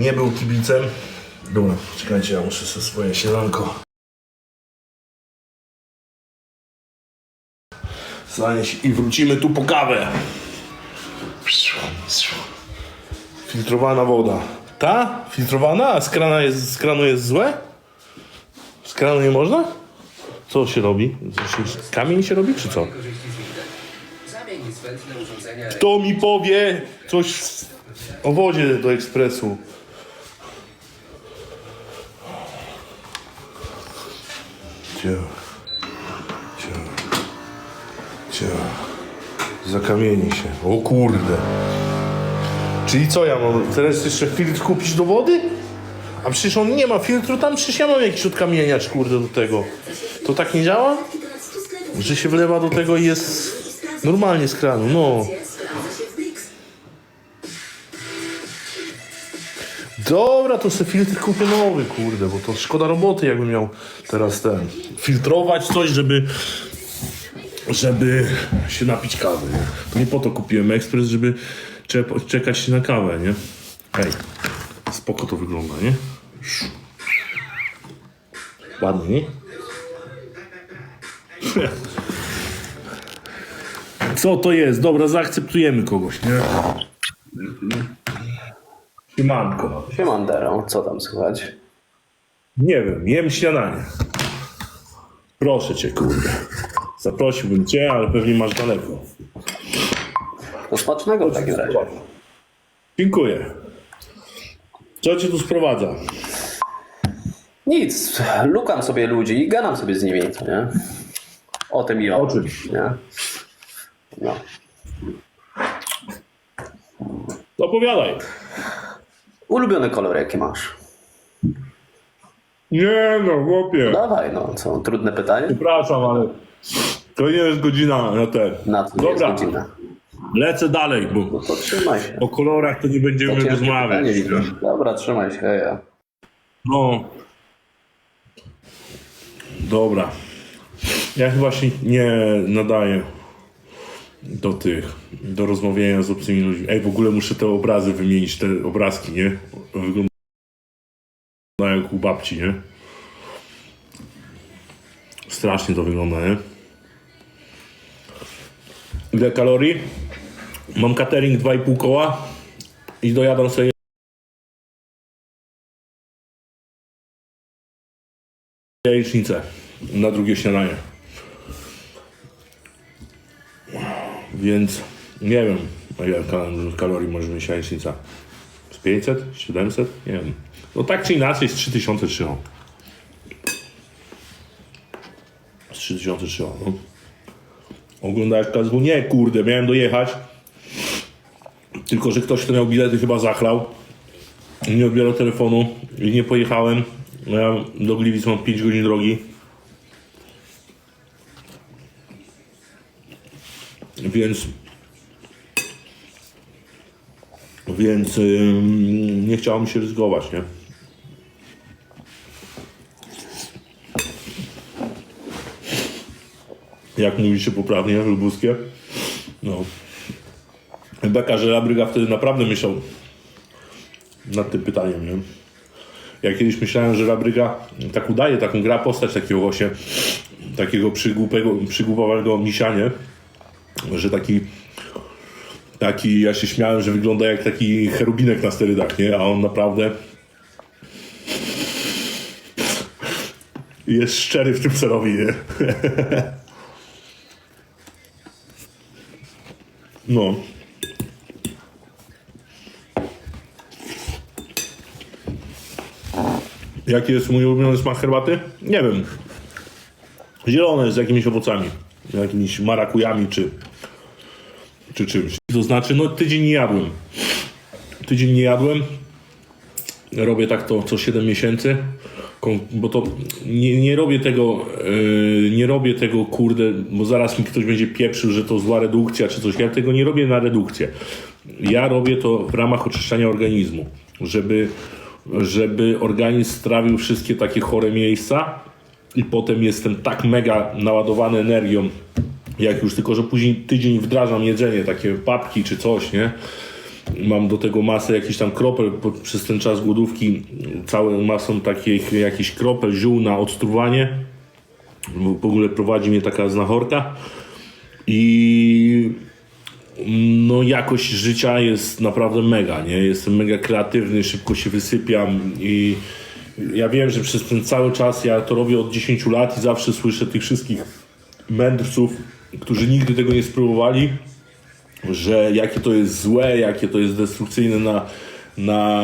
nie był kibicem. Dobra, czekajcie, ja muszę sobie swoje sielanko zanieść i wrócimy tu po kawę. Filtrowana woda. Ta? Filtrowana? A z, krana jest, z kranu jest złe? Z kranu nie można? Co się robi? Kamień się robi, czy co? Kto mi powie coś o wodzie do ekspresu? Cio, cio, cio. Zakamieni się. O kurde. Czyli co ja mam teraz jeszcze filtr kupić do wody? A przecież on nie ma filtru, tam przecież ja mam jakiś odkamieniacz kurde do tego. To tak nie działa? Że się wlewa do tego i jest normalnie z kranu, no. Dobra, to sobie filtr kupię nowy, kurde, bo to szkoda roboty, jakbym miał teraz ten filtrować coś, żeby żeby się napić kawy. Nie? To nie po to kupiłem ekspres, żeby cze- czekać na kawę, nie? Hej, spoko to wygląda, nie? Ładnie, nie? Co to jest? Dobra, zaakceptujemy kogoś, nie? Siemanko. Siemandero, co tam słychać? Nie wiem, jem śniadanie. Proszę cię, kurde. Zaprosiłbym cię, ale pewnie masz daleko. To smacznego w takim razie. Dziękuję. Co cię tu sprowadza? Nic, lukam sobie ludzi i gadam sobie z nimi, co nie? O tym i o, czym? nie? No. Opowiadaj. Ulubiony kolor jaki masz? Nie no, chłopie. Dawaj, no, co, trudne pytanie? Przepraszam, ale to nie jest godzina na ten. Na co Dobra. jest godzina? Lecę dalej, bo No to trzymaj się. o kolorach to nie będziemy Ciężkie rozmawiać. pytanie widzę. Dobra, trzymaj się, ja. No. Dobra. Ja chyba się nie nadaję do tych, do rozmawiania z obcymi ludźmi. Ej, w ogóle muszę te obrazy wymienić, te obrazki, nie? Wyglądają jak u babci, nie? Strasznie to wygląda, nie? Ile kalorii? Mam catering 2,5 koła i dojadam sobie jajecznicę na drugie śniadanie. Więc nie wiem, ile kal- kalorii może mieć jajecznica. Z 500? 700? Nie wiem. No tak czy inaczej z 3000 trzymał. Z 3000 trzymał, no. Oglądałeś KSW? Nie, kurde, miałem dojechać. Tylko, że ktoś, kto miał bilety chyba zachlał. Nie odbierał telefonu i nie pojechałem. Ja do Gliwic mam 5 godzin drogi. Więc więc ym, nie chciało mi się ryzykować, nie? Jak mówi się poprawnie, lubuskie. No. Beka, że Labryga wtedy naprawdę myślał nad tym pytaniem, nie? Ja kiedyś myślałem, że Labryga tak udaje taką gra postać takiego właśnie takiego przygłupowego misianie, że taki taki, ja się śmiałem, że wygląda jak taki cherubinek na sterydach, nie? A on naprawdę jest szczery w tym co robi, nie? No. Jaki jest mój ulubiony smak herbaty? Nie wiem. Zielone z jakimiś owocami. Jakimiś marakujami czy, czy czymś. To znaczy, no tydzień nie jadłem. Tydzień nie jadłem. Robię tak to co 7 miesięcy. Bo to nie, nie robię tego, yy, nie robię tego, kurde, bo zaraz mi ktoś będzie pieprzył, że to zła redukcja czy coś. Ja tego nie robię na redukcję. Ja robię to w ramach oczyszczania organizmu, żeby, żeby organizm strawił wszystkie takie chore miejsca i potem jestem tak mega naładowany energią, jak już tylko, że później tydzień wdrażam jedzenie, takie papki czy coś, nie? mam do tego masę jakichś tam kropel przez ten czas głodówki, całą masą takich jakichś kropel, ziół na odstruwanie. W ogóle prowadzi mnie taka znachorka i no jakość życia jest naprawdę mega, nie? Jestem mega kreatywny, szybko się wysypiam i ja wiem, że przez ten cały czas ja to robię od 10 lat i zawsze słyszę tych wszystkich mędrców, którzy nigdy tego nie spróbowali, że jakie to jest złe, jakie to jest destrukcyjne na, na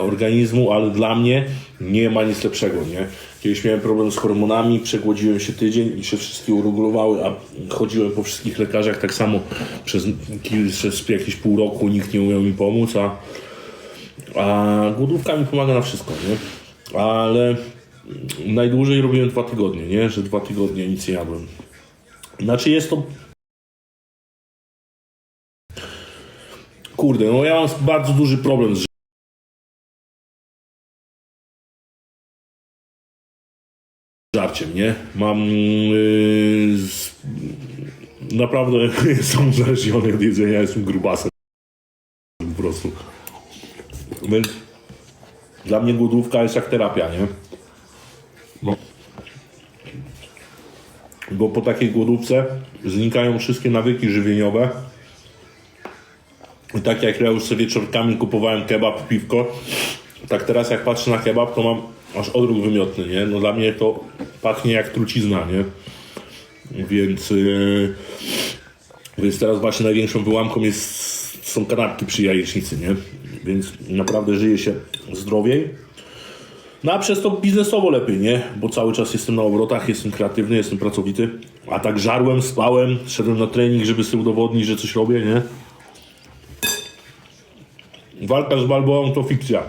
organizmu, ale dla mnie nie ma nic lepszego, nie? Kiedyś miałem problem z hormonami, przegłodziłem się tydzień i się wszystkie uregulowały, a chodziłem po wszystkich lekarzach tak samo przez, przez jakieś pół roku, nikt nie umiał mi pomóc, a, a głodówka mi pomaga na wszystko, nie? Ale najdłużej robiłem dwa tygodnie, nie? Że dwa tygodnie nic nie jadłem. Znaczy jest to Kurde, no ja mam bardzo duży problem z żarciem, nie? Mam yy, z, naprawdę jestem uzależniony od jedzenia, jestem grubasem po prostu. Więc dla mnie głodówka jest jak terapia, nie? Bo, bo po takiej głodówce znikają wszystkie nawyki żywieniowe. I tak jak ja już sobie wieczorkami kupowałem kebab, piwko, tak teraz jak patrzę na kebab, to mam aż odruch wymiotny, nie? No dla mnie to pachnie jak trucizna, nie? Więc, yy, więc teraz właśnie największą wyłamką jest, są kanapki przy jajecznicy, nie? Więc naprawdę żyje się zdrowiej. No a przez to biznesowo lepiej, nie? Bo cały czas jestem na obrotach, jestem kreatywny, jestem pracowity. A tak żarłem, spałem, szedłem na trening, żeby sobie udowodnić, że coś robię, nie? Walka z Balboą to fikcja.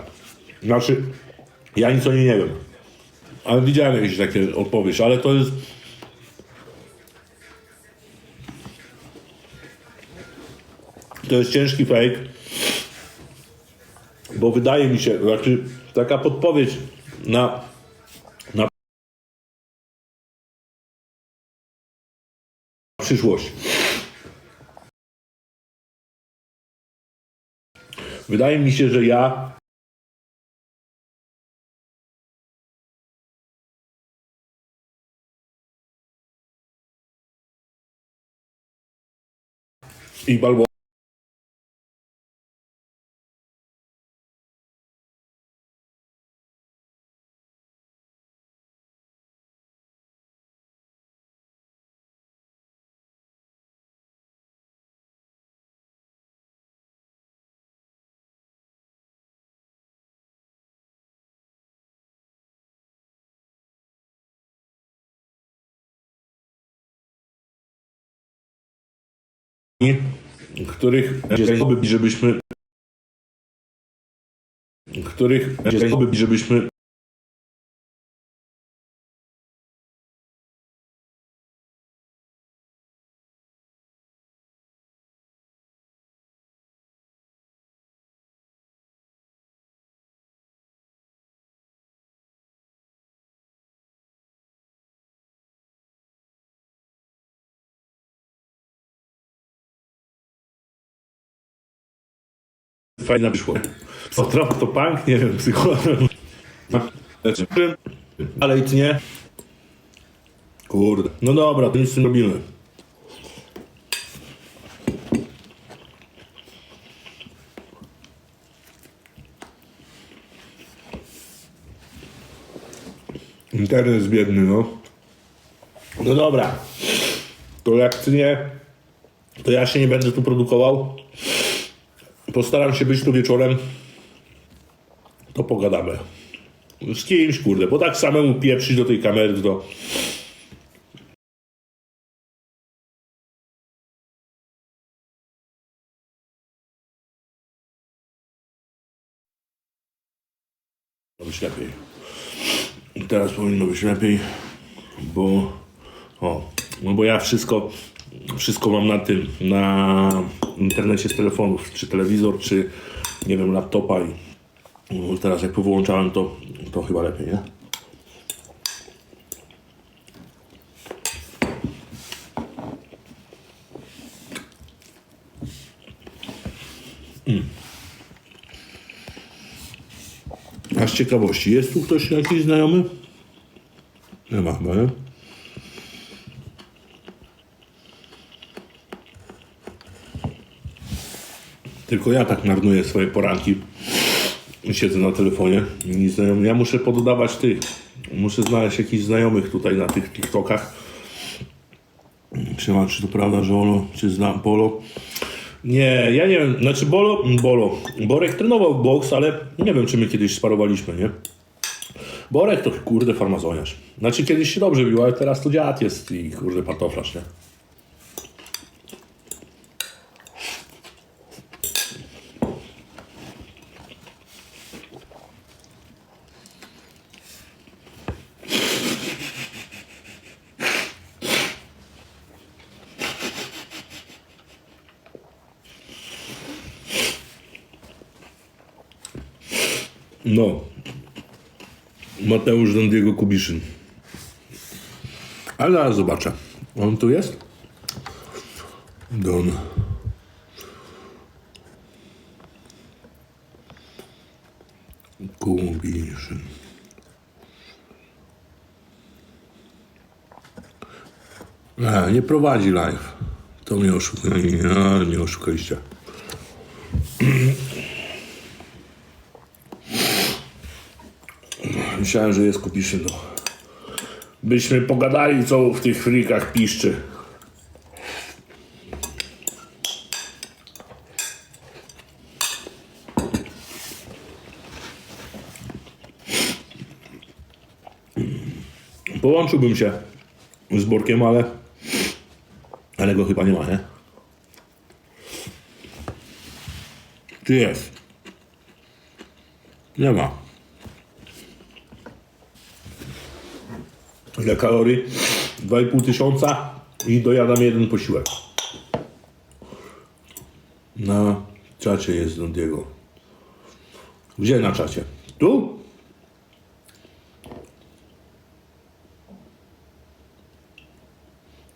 Znaczy, ja nic o niej nie wiem. Ale widziałem jakieś takie odpowiedź, ale to jest... To jest ciężki fake. Bo wydaje mi się, znaczy taka podpowiedź na, przyszłość. Wydaje mi się, że ja i Balbo których żebyśmy których żebyśmy fajna wyszło. Co trochę to punk, nie wiem, psycholog. Ale i nie. Kurde. No dobra, to nic z tym robimy. Internet jest biedny, no. No dobra. To jak ty nie, to ja się nie będę tu produkował. Postaram się być tu wieczorem. To pogadamy. Z kimś, kurde, bo tak samemu pieprzyć do tej kamery, to... być lepiej. Teraz powinno być lepiej, bo... O, no bo ja wszystko, wszystko mam na tym, na internecie z telefonów, czy telewizor, czy nie wiem, laptopa i mm, teraz jak powyłączałem to, to chyba lepiej, nie? Mm. A z ciekawości, jest tu ktoś jakiś znajomy? Nie ma chyba, nie? Tylko ja tak marnuję swoje poranki. Siedzę na telefonie. Ja muszę poddawać tych. Muszę znaleźć jakichś znajomych tutaj na tych TikTokach. Siema, czy to prawda, że Olo, czy znam Polo? Nie, ja nie wiem, znaczy Bolo, Bolo, Borek trenował boks, ale nie wiem, czy my kiedyś sparowaliśmy, nie? Borek to kurde farmazoniarz. Znaczy kiedyś się dobrze bił, ale teraz to dziad jest i kurde pantoflarz, nie? No. Mateusz Don Diego Kubiszyn. Ale zaraz zobaczę. On tu jest? Don. Kubiszyn. A, nie prowadzi live. To mnie oszukali. Nie, nie oszukaliście. Myślałem, że jest Kubiszyn. No. Byśmy pogadali, co w tych frikach piszczy. Połączyłbym się z Borkiem, ale ale go chyba nie ma, nie? Czy jest? Nie ma. Ile kalorii? 2,5 tysiąca i dojadam jeden posiłek. Na czacie jest Don Diego. Gdzie na czacie? Tu?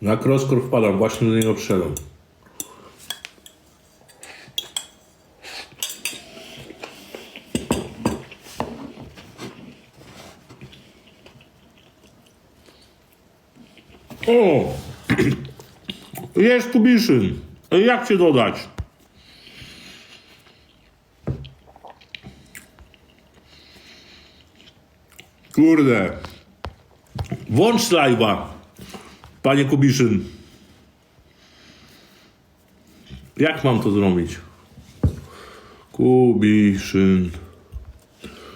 Na crosscore wpadam, właśnie do niego przyszedłem. O! Jest Kubiszyn. Jak cię dodać? Kurde. Włącz live'a, panie Kubiszyn. Jak mam to zrobić? Kubiszyn.